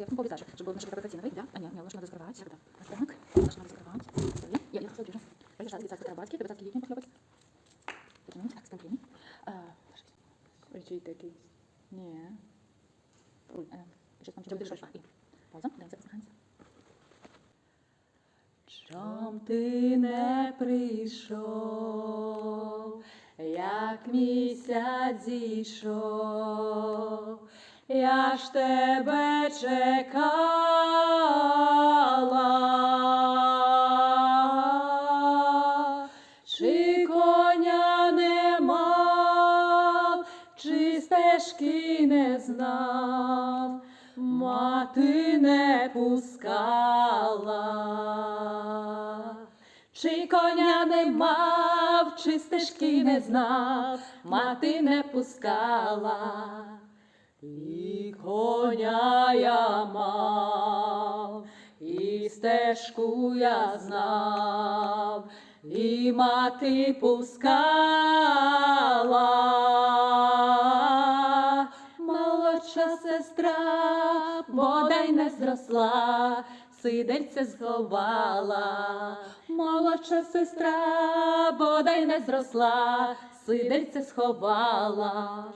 я по обязательно, чтобы был наш репутационный вид, да? А нет, мне ложь надо закрывать. Так, так, ложь надо закрывать. Я, я хочу ближе. Пролежать лица акробатики, прибавки линии похлебать. Потянуть, так, спинки. Речить такий. Ні. Сейчас там чего дышишь. И пауза, даем записываемся. Чом ти не прийшов, як місяць зійшов, я ж тебе чекала, чи коня не мав, чи стежки не знав, мати не пускала, чи коня не мав, чи стежки не знав, мати не пускала, коня я мав, і стежку я знав, і мати пускала. Молодша сестра, бодай не зросла, сидельце сховала. Молодша сестра, бодай не зросла, сидельце сховала.